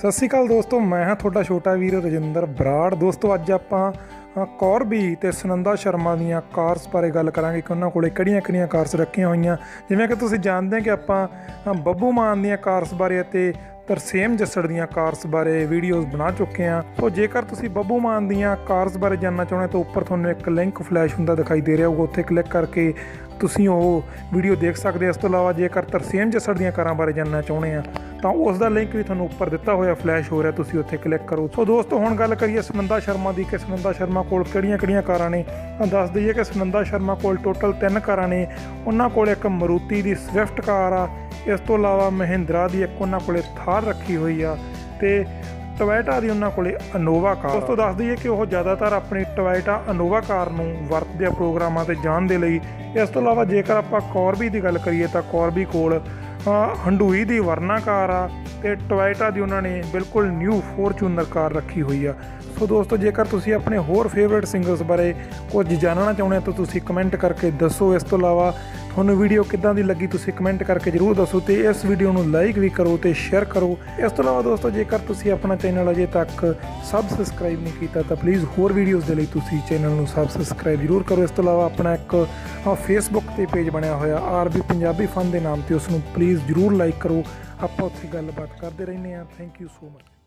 ਸਤਿ ਸ਼੍ਰੀ ਅਕਾਲ ਦੋਸਤੋ, ਮੈਂ ਹਾਂ ਤੁਹਾਡਾ ਛੋਟਾ ਵੀਰ ਰਜਿੰਦਰ ਬਰਾੜ। ਦੋਸਤੋ, ਅੱਜ ਆਪਾਂ ਕੌਰਬੀ ਤੇ ਸੁਨੰਦਾ ਸ਼ਰਮਾ ਦੀਆਂ ਕਾਰਸ ਬਾਰੇ ਗੱਲ ਕਰਾਂਗੇ ਕਿ ਉਹਨਾਂ ਕੋਲੇ ਕਿਹੜੀਆਂ-ਕਿਹੜੀਆਂ ਕਾਰਸ ਰੱਖੀਆਂ ਹੋਈਆਂ। ਜਿਵੇਂ ਕਿ ਤੁਸੀਂ ਜਾਣਦੇ ਹੋ ਕਿ ਆਪਾਂ ਬੱਬੂ ਮਾਨ ਦੀਆਂ ਕਾਰਸ ਬਾਰੇ ਅਤੇ ਤਰਸੇਮ ਜੱਸੜ ਦੀਆਂ ਕਾਰਸ ਬਾਰੇ ਵੀਡੀਓਜ਼ ਬਣਾ ਚੁੱਕੇ ਹਾਂ। ਸੋ, ਜੇਕਰ ਤੁਸੀਂ ਬੱਬੂ ਮਾਨ ਦੀਆਂ ਕਾਰਸ ਬਾਰੇ ਜਾਣਨਾ ਚਾਹੁੰਦੇ ਹੋ ਤਾਂ ਉੱਪਰ ਤੁਹਾਨੂੰ ਇੱਕ ਲਿੰਕ ਫਲੈਸ਼ ਹੁੰਦਾ ਦਿਖਾਈ ਦੇ ਰਿਹਾ ਹੋਊਗਾ। ਉੱਥੇ ਕਲਿੱਕ ਕਰਕੇ ਤੁਸੀਂ ਉਹ ਵੀਡੀਓ ਦੇਖ ਸਕਦੇ ਹੋ। ਇਸ ਤੋਂ ਇਲਾਵਾ ਜੇਕਰ ਤਰਸੇਮ ਜੱਸੜ ਦੀਆਂ ਕਾਰਾਂ ਬਾਰੇ ਜਾਣਨਾ ਚਾਹੁੰਦੇ ਆ ਤਾਂ ਉਸ ਦਾ ਲਿੰਕ ਵੀ ਤੁਹਾਨੂੰ ਉੱਪਰ ਦਿੱਤਾ ਹੋਇਆ ਫਲੈਸ਼ ਹੋ ਰਿਹਾ, ਤੁਸੀਂ ਉੱਥੇ ਕਲਿੱਕ ਕਰੋ। ਸੋ ਦੋਸਤੋ, ਹੁਣ ਗੱਲ ਕਰੀਏ ਸੁਨੰਦਾ ਸ਼ਰਮਾ ਦੀ ਕਿ ਸੁਨੰਦਾ ਸ਼ਰਮਾ ਕੋਲ ਕਿਹੜੀਆਂ-ਕਿਹੜੀਆਂ ਕਾਰਾਂ ਨੇ? ਤਾਂ ਦੱਸ ਦਈਏ ਕਿ ਸੁਨੰਦਾ ਸ਼ਰਮਾ ਕੋਲ ਟੋਟਲ ਤਿੰਨ ਕਾਰਾਂ ਨੇ। ਉਹਨਾਂ ਕੋਲ ਇੱਕ ਮਰੂਤੀ ਦੀ ਸਵਿਫਟ ਕਾਰ ਆ, ਇਸ ਤੋਂ ਇਲਾਵਾ ਮਹਿੰਦਰਾ ਦੀ ਇੱਕ ਉਹਨਾਂ ਕੋਲੇ ਥਾਰ ਰੱਖੀ ਹੋਈ ਆ ਤੇ ਟੋਇਟਾ ਦੀ ਉਹਨਾਂ ਕੋਲੇ ਅਨੋਵਾ ਕਾਰ ਉਸ ਦੱਸ ਦਈਏ ਕਿ ਉਹ ਜ਼ਿਆਦਾਤਰ ਆਪਣੀ ਟੋਇਟਾ ਅਨੋਵਾ ਕਾਰ ਨੂੰ ਵਰਤਦੇ ਆ ਪ੍ਰੋਗਰਾਮਾਂ ਤੇ ਜਾਣ ਦੇ ਲਈ। ਇਸ ਤੋਂ ਇਲਾਵਾ ਜੇਕਰ ਆਪਾਂ ਕੌਰਬੀ ਦੀ ਗੱਲ ਕਰੀਏ ਤਾਂ ਕੌਰਬੀ ਕੋਲ ਹੰਡੂਈ ਦੀ ਵਰਨਾ ਕਾਰ ਆ ਤੇ ਟੋਇਟਾ ਦੀ ਉਹਨਾਂ ਨੇ ਬਿਲਕੁਲ ਨਿਊ ਫੋਰਚੂਨਰ ਕਾਰ ਰੱਖੀ ਹੋਈ ਆ। ਸੋ ਦੋਸਤੋ, ਜੇਕਰ ਤੁਸੀਂ ਆਪਣੇ ਹੋਰ ਫੇਵਰਿਟ ਸਿੰਗਰਸ ਬਾਰੇ ਕੁਝ ਜਾਣਨਾ ਚਾਹੁੰਦੇ ਹੋ ਤਾਂ ਤੁਸੀਂ ਕਮੈਂਟ ਕਰਕੇ ਦੱਸੋ। ਇਸ ਤੋਂ ਇਲਾਵਾ ਤੁਹਾਨੂੰ ਵੀਡੀਓ ਕਿੱਦਾਂ ਦੀ ਲੱਗੀ ਤੁਸੀਂ ਕਮੈਂਟ ਕਰਕੇ ਜਰੂਰ ਦੱਸੋ ਤੇ ਇਸ ਵੀਡੀਓ ਨੂੰ ਲਾਈਕ ਵੀ ਕਰੋ ਤੇ ਸ਼ੇਅਰ ਕਰੋ। ਇਸ ਤੋਂ ਇਲਾਵਾ ਦੋਸਤੋ, ਜੇਕਰ ਤੁਸੀਂ ਆਪਣਾ ਚੈਨਲ ਅਜੇ ਤੱਕ ਸਬਸਕ੍ਰਾਈਬ ਨਹੀਂ ਕੀਤਾ, ਤਾਂ ਪਲੀਜ਼ ਹੋਰ ਵੀਡੀਓਜ਼ ਦੇ ਲਈ ਤੁਸੀਂ ਚੈਨਲ ਨੂੰ ਸਬਸਕ੍ਰਾਈਬ ਜਰੂਰ ਕਰੋ। ਇਸ ਤੋਂ ਇਲਾਵਾ ਆਪਣਾ ਇੱਕ ਫੇਸਬੁੱਕ ਤੇ ਪੇਜ ਬਣਿਆ ਹੋਇਆ, ਆਰਬੀ ਪੰਜਾਬੀ ਫਨ ਦੇ ਨਾਮ ਤੇ ਉਸ ਨੂੰ ਪਲੀਜ਼ ਜਰੂਰ ਲਾਈਕ ਕਰੋ। ਆਪਾਂ ਉੱਥੇ ਗੱਲਬਾਤ ਕਰਦੇ ਰਹਿੰਦੇ ਹਾਂ। Thank you so much